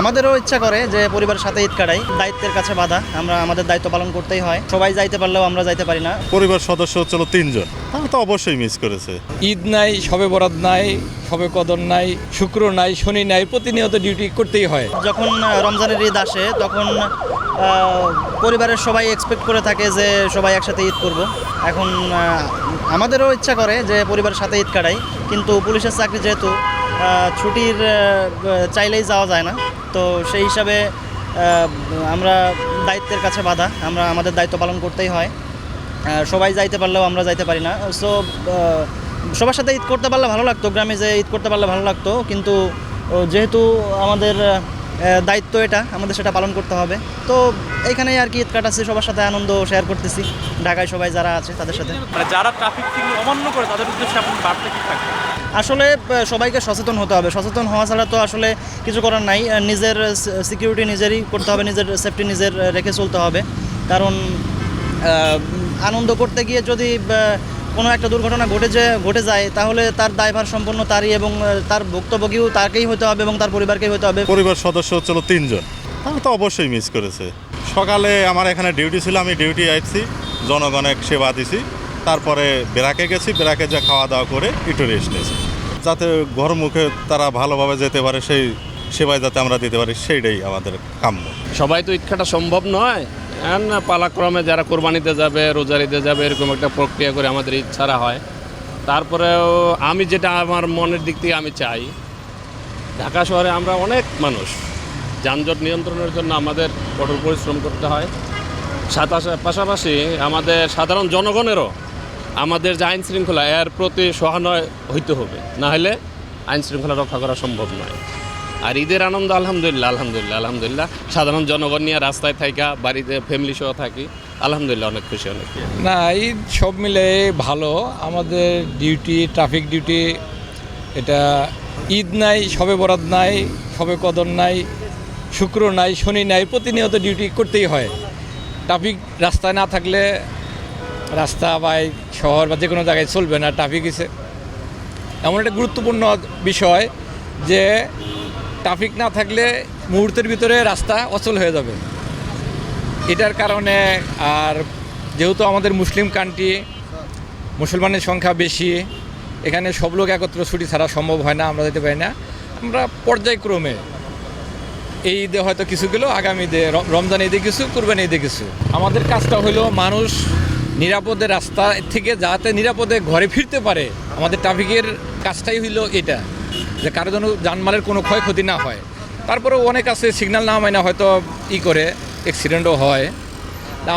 আমাদেরও ইচ্ছা করে যে পরিবারের সাথে ঈদ কাটাই। দায়িত্বের কাছে বাধা। আমরা আমাদের দায়িত্ব পালন করতেই হয়। সবাই যাইতে পারলেও আমরা যাইতে পারি না। পরিবার সদস্য হচ্ছিল তিনজন। তারা তো অবশ্যই মিস করেছে। ঈদ নাই সবে বরাদ নাই সবে কদর নাই শুক্র নাই শনি নাই প্রতিনিয়ত ডিউটি করতেই হয়। যখন রমজানের ঈদ আসে তখন পরিবারের সবাই এক্সপেক্ট করে থাকে যে সবাই একসাথে ঈদ করব। এখন আমাদেরও ইচ্ছা করে যে পরিবারের সাথে ঈদ কাটাই। কিন্তু পুলিশের চাকরি যেহেতু ছুটির চাইলেই যাওয়া যায় না। তো সেই হিসাবে আমরা দায়িত্বের কাছে বাধা, আমরা আমাদের দায়িত্ব পালন করতেই হয়। সবাই যাইতে পারলেও আমরা যাইতে পারি না। সো সবার সাথে ঈদ করতে পারলে ভালো লাগতো, গ্রামে যে ঈদ করতে পারলে ভালো লাগতো, কিন্তু যেহেতু আমাদের দায়িত্ব এটা আমাদের সেটা পালন করতে হবে। তো এইখানেই আর কি ঈদ কাটাচ্ছি সবার সাথে আনন্দ শেয়ার করতেছি ঢাকায় সবাই যারা আছে তাদের সাথে। মানে যারা ট্রাফিক অমান্য করে তাদের উদ্দেশ্যে বার্তা কি থাকবে? আসলে সবাইকে সচেতন হতে হবে। সচেতন হওয়া ছাড়া তো আসলে কিছু করার নাই। নিজের সিকিউরিটি নিজেরই করতে হবে নিজের সেফটি নিজের রেখে চলতে হবে। কারণ আনন্দ করতে গিয়ে যদি কোনো একটা দুর্ঘটনা ঘটে যে ঘটে যায় তাহলে তার দায়ভার সম্পন্ন তারই এবং তার ভুক্তভোগীও তাকেই হতে হবে এবং তার পরিবারকেই হতে হবে। পরিবার সদস্য হচ্ছিল তিনজন। তারা তো অবশ্যই মিস করেছে। সকালে আমার এখানে ডিউটি ছিল আমি ডিউটি আসছি জনগণের সেবা দিছি। তারপরে বেরাকে গেছি বেরাকে যা খাওয়া দাওয়া করে একটু রেস্ট নিয়েছি। যাতে ঘর মুখে তারা ভালোভাবে যেতে পারে সেই সেবায় যাতে আমরা দিতে পারি সেইটাই আমাদের কাম্য। সবাই তো কাটা সম্ভব নয়। এখন পালাক্রমে যারা কোরবানিতে যাবে, রোজারিতে যাবে, এরকম একটা প্রক্রিয়া করে আমাদের ছাড়া হয়। তারপরেও আমি যেটা আমার মনের দিক থেকে আমি চাই, ঢাকা শহরে আমরা অনেক মানুষ, যানজট নিয়ন্ত্রণের জন্য আমাদের কঠোর পরিশ্রম করতে হয়। সাথে পাশাপাশি আমাদের সাধারণ জনগণেরও আমাদের যে আইন শৃঙ্খলা, এর প্রতি সহানয় হইতে হবে। না হলে আইন শৃঙ্খলা রক্ষা করা সম্ভব নয়। আর ঈদের আনন্দ, আলহামদুলিল্লাহ আলহামদুলিল্লাহ আলহামদুলিল্লাহ। সাধারণ জনগণ নিয়ে রাস্তায় থাকা বাড়িতে ফ্যামিলি সহ থাকি, আলহামদুলিল্লাহ, অনেক খুশি, অনেক না, ঈদ সব মিলে ভালো। আমাদের ডিউটি ট্রাফিক ডিউটি এটা ঈদ নাই, সবে বরাত নাই, সবে কদর নাই, শুক্র নাই, শনি নাই, প্রতিনিয়ত ডিউটি করতেই হয়। ট্রাফিক রাস্তায় না থাকলে রাস্তা বা শহর বা যে কোনো জায়গায় চলবে না। ট্রাফিক এমন একটা গুরুত্বপূর্ণ বিষয় যে ট্রাফিক না থাকলে মুহূর্তের ভিতরে রাস্তা অচল হয়ে যাবে। এটার কারণে আর যেহেতু আমাদের মুসলিম কান্ট্রি, মুসলমানের সংখ্যা বেশি, এখানে সব লোক একত্র ছুটি ছাড়া সম্ভব হয় না, আমরা যেতে পারি না। আমরা পর্যায়ক্রমে এই ঈদে হয়তো কিছু গেলো, আগামী ঈদে রমজান ঈদে কিছু, কুরবানি ঈদে কিছু। আমাদের কাজটা হলো মানুষ নিরাপদে রাস্তা থেকে যাতে নিরাপদে ঘরে ফিরতে পারে। আমাদের ট্রাফিকের কাজটাই হইল এটা। যে কারও যেন যানমালের কোনো ক্ষয়ক্ষতি না হয়। তারপরেও অনেক আছে সিগন্যাল না মাইনা হয়তো ই করে অ্যাক্সিডেন্টও হয়।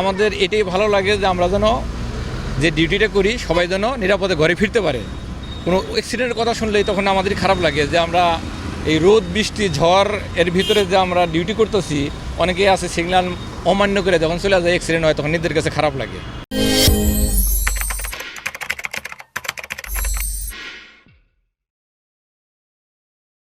আমাদের এটাই ভালো লাগে যে আমরা যেন যে ডিউটিটা করি, সবাই যেন নিরাপদে ঘরে ফিরতে পারে। কোনো অ্যাক্সিডেন্টের কথা শুনলেই তখন আমাদের খারাপ লাগে যে আমরা এই রোদ, বৃষ্টি, ঝড়, এর ভিতরে যে আমরা ডিউটি করতেছি, অনেকেই আছে সিগন্যাল অমান্য করে যখন চলে যায় অ্যাক্সিডেন্ট হয়, তখন নিজেদের কাছে খারাপ লাগে।